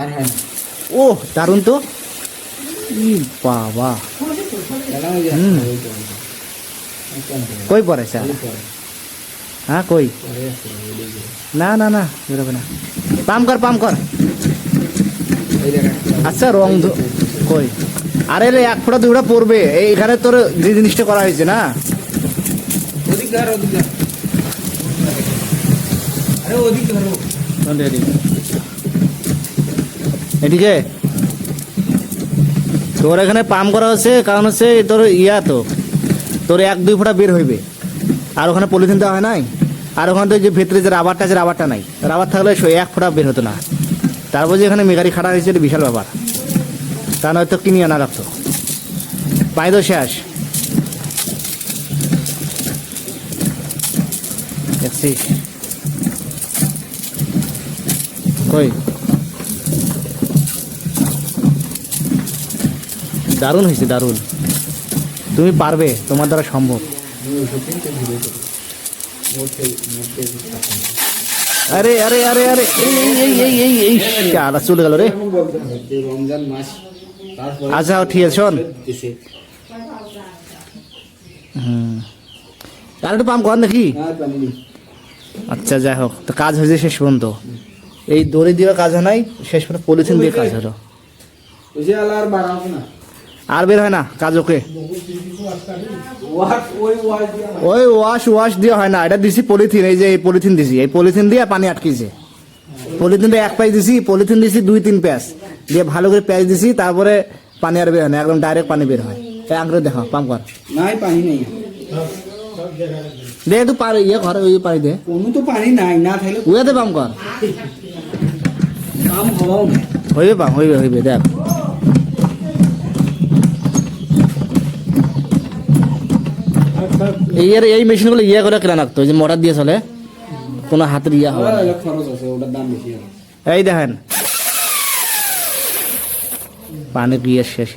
আর হয়। না ও দারুণ তো। ই বাবা। হুম। কই পরে স্যার হ্যাঁ কই। না না না বেরোবে না। পাম কর পাম কর। আচ্ছা রং কই? আরে রে এক ফোঁটা দুই ফোঁটা পড়বে। এইখানে তোর যে জিনিসটা করা হয়েছে না? ওদিক ধর, ওদিক ধর। এদিকে? তোর এখানে পাম্প করা হচ্ছে, কারণ হচ্ছে তোর ইয়া তো, তোর এক দুই ফোঁটা বের হইবে। আর ওখানে পলিথিন দেওয়া হয় নাই? আর ওখানে তো যে ভেতরে যে রাবারটা আছে রাবারটা নাই। রাবার থাকলে এক ফোঁটা বের হতো না। তারপর যে এখানে মেগারি খাটা হয়েছে, এটা বিশাল ব্যাপার। তা নয়তো কিনে আনা রাখতো পাই তো শেষ। কই? দারুণ হয়েছে, দারুণ তুমি পারবে, তোমার দ্বারা সম্ভব। আরে আরে আরে আরে, এই এই এই এই এই শালা চলে গেল রে রমজান মাস আচ্ছা ঠিক আছে, শোন হুম আর একটু পাম্প কর নাকি। আচ্ছা যাই হোক, তো কাজ হয়েছে শেষ পর্যন্ত এই দড়ি দিয়ে কাজ হয় নাই, শেষ পর্যন্ত পলিথিন দিয়ে কাজ হলো ওই যে আলা আর বাড়াবো না। আর বের হয় না কাজ ওকে ওয়াশ, ওই ওয়াশ। ওয়াশ দিয়ে হয় না এটা দিছি পলিথিন এই যে এই পলিথিন দিছি এই পলিথিন দিয়ে পানি আটকেছে পলিথিনটা এক প্যাচ দিছি পলিথিন দিছি দুই তিন প্যাচ। দিয়ে ভালো করে প্যাচ দিছি তারপরে পানি আর বের হয় না একদম ডাইরেক্ট পানি বের হয়। এই আঙ্গুরে দেখো পাম্প কর। নাই পানি নেই। দে একটু পানি ইয়ে ঘরে ওই পানি দে। কোনো তো পানি নাই না থাকলে উয়াতে পাম্প কর। না হইবে পাম্প হইবে হইবে দেখ। এর এই মেশিনগুলো ইয়ে করে কেনা লাগতো যে মোটর দিয়ে চলে কোনো হাতের ইয়া হবে এই দেখেন। পানি দিয়ে শেষ।